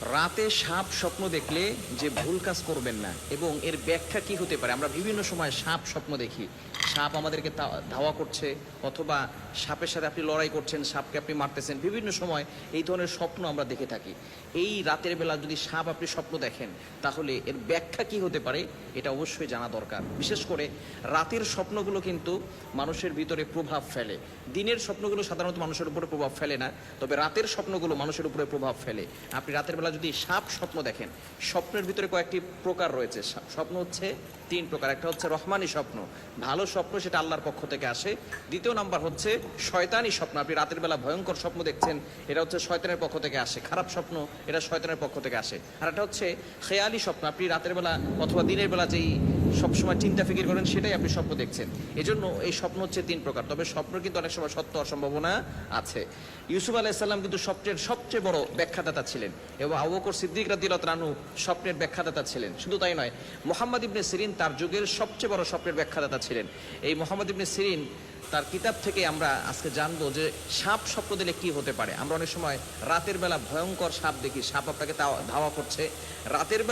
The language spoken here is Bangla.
রাতে সাপ স্বপ্ন দেখলে যে ভুল কাজ করবেন না, এবং এর ব্যাখ্যা কি হতে পারে? আমরা বিভিন্ন সময় সাপ স্বপ্ন দেখি। সাপ আমাদেরকে ধাওয়া করছে, অথবা সাপের সাথে আপনি লড়াই করছেন, সাপকে আপনি মারতেছেন, বিভিন্ন সময় এই ধরনের স্বপ্ন আমরা দেখে থাকি। এই রাতের বেলা যদি সাপ আপনি স্বপ্ন দেখেন, তাহলে এর ব্যাখ্যা কি হতে পারে? এটা অবশ্যই জানা দরকার। বিশেষ করে রাতের স্বপ্নগুলো কিন্তু মানুষের ভিতরে প্রভাব ফেলে। দিনের স্বপ্নগুলো সাধারণত মানুষের উপরে প্রভাব ফেলে না, তবে রাতের স্বপ্নগুলো মানুষের উপরে প্রভাব ফেলে। আপনি রাতের বেলা যদি সাপ স্বপ্ন দেখেন, স্বপ্নের ভিতরে কয়েকটি প্রকার রয়েছে। স্বপ্ন হচ্ছে তিন প্রকার। একটা হচ্ছে রহমানি স্বপ্ন। ভালো স্বপ্ন সেটা আল্লাহর পক্ষ থেকে আসে। দ্বিতীয় নাম্বার হচ্ছে শয়তানি স্বপ্ন। আপনি রাতের বেলা ভয়ঙ্কর স্বপ্ন দেখছেন, এটা হচ্ছে শয়তানের পক্ষ থেকে আসে। খারাপ স্বপ্ন, এটা শয়তানের পক্ষ থেকে আসে। আর একটা হচ্ছে খেয়ালি স্বপ্ন। আপনি রাতের বেলা অথবা দিনের বেলা যেই সবসময় চিন্তা ফিকির করেন, সেটাই আপনি স্বপ্ন দেখছেন। এজন্য এই স্বপ্ন হচ্ছে তিন প্রকার। তবে স্বপ্ন কিন্তু অনেক সময় সত্য অসম্ভাবনা আছে। ইউসুফ আলাইসাল্লাম কিন্তু স্বপ্নের সবচেয়ে বড় ব্যাখ্যাদাতা ছিলেন এবং আবু বকর সিদ্দিক তাআলা আনহু স্বপ্নের ব্যাখ্যাদাতা ছিলেন। শুধু তাই নয়, মোহাম্মদ ইবনে সিরিন তার যুগের সবচেয়ে বড় স্বপ্নের ব্যাখ্যাদাতা ছিলেন। এই মোহাম্মদ ইবনে সিরিন তার কিতাব থেকে আমরা আজকে জানব যে সাপ স্বপ্ন দিলে কি হতে পারে। আমরা অনেক সময় রাতের বেলা ভয়ঙ্কর সাপ দেখি, সাপ আপনাকে ধাওয়া করছে। রাতের বেলা